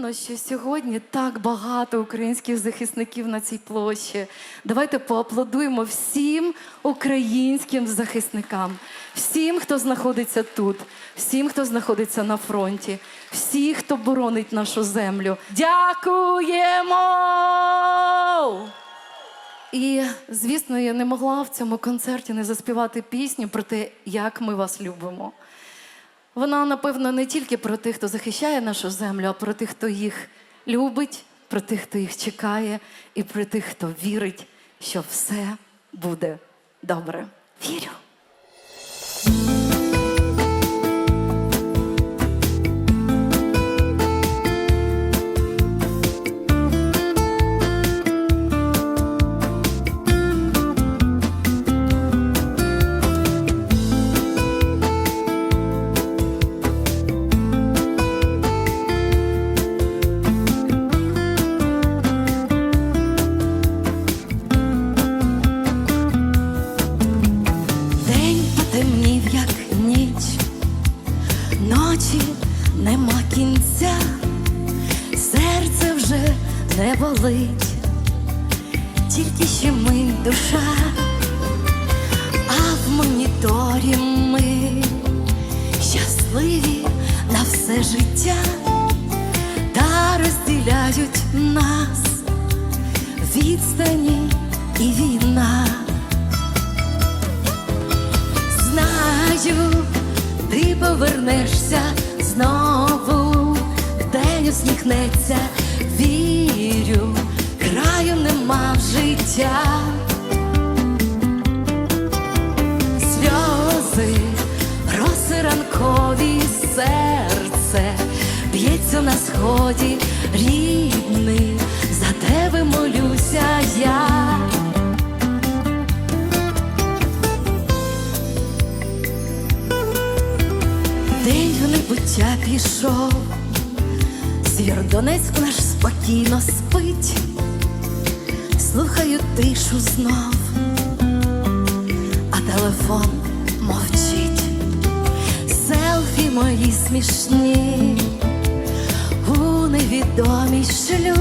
приємно, що сьогодні так багато українських захисників на цій площі. Давайте поаплодуємо всім українським захисникам, всім, хто знаходиться тут, всім, хто знаходиться на фронті, всі, хто боронить нашу землю. Дякуємо! І, звісно, я не могла в цьому концерті не заспівати пісню про те, як ми вас любимо. Вона, напевно, не тільки про тих, хто захищає нашу землю, а про тих, хто їх любить, про тих, хто їх чекає, і про тих, хто вірить, що все буде добре. Вірю. Не болить, тільки ще ми душа, а в моніторі ми щасливі на все життя, та розділяють нас відстані і війна. Знаю, ти повернешся знову, день усміхнеться, вірю, краю нема в життя. Сльози, роси ранкові, серце б'ється на сході, рідний, за тебе молюся я. День в небуття пішов, Сєвєродонецьк наш спокійно спить, слухаю тишу знов, а телефон мовчить, селфі мої смішні, у невідомій шлю,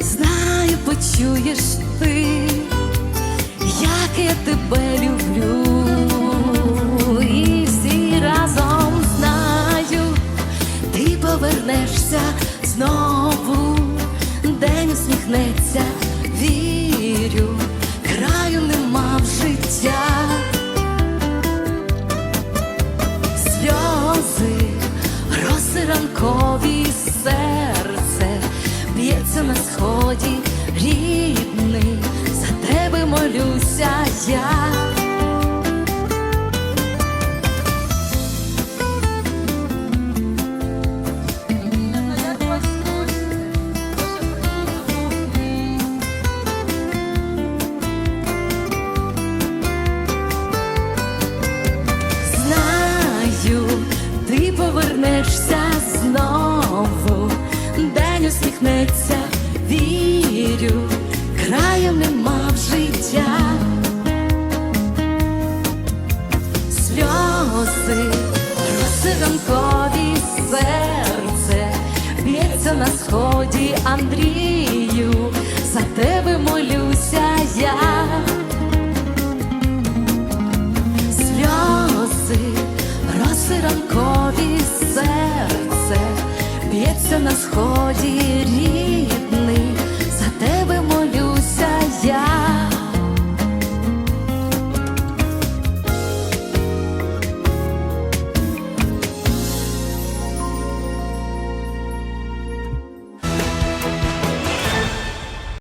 знаю, почуєш ти, як я тебе люблю, день вірю, краю нема в життя. Сльози, роси ранкові, серце б'ється на сході, рідний, за тебе молюся я. Усміхнеться, вірю, краю нема в життя. Сльози, роси ранкові, серце б'ється на сході, Андрію, за тебе молюся я. сльози, роси ранкові серце б'ється на сході рідний,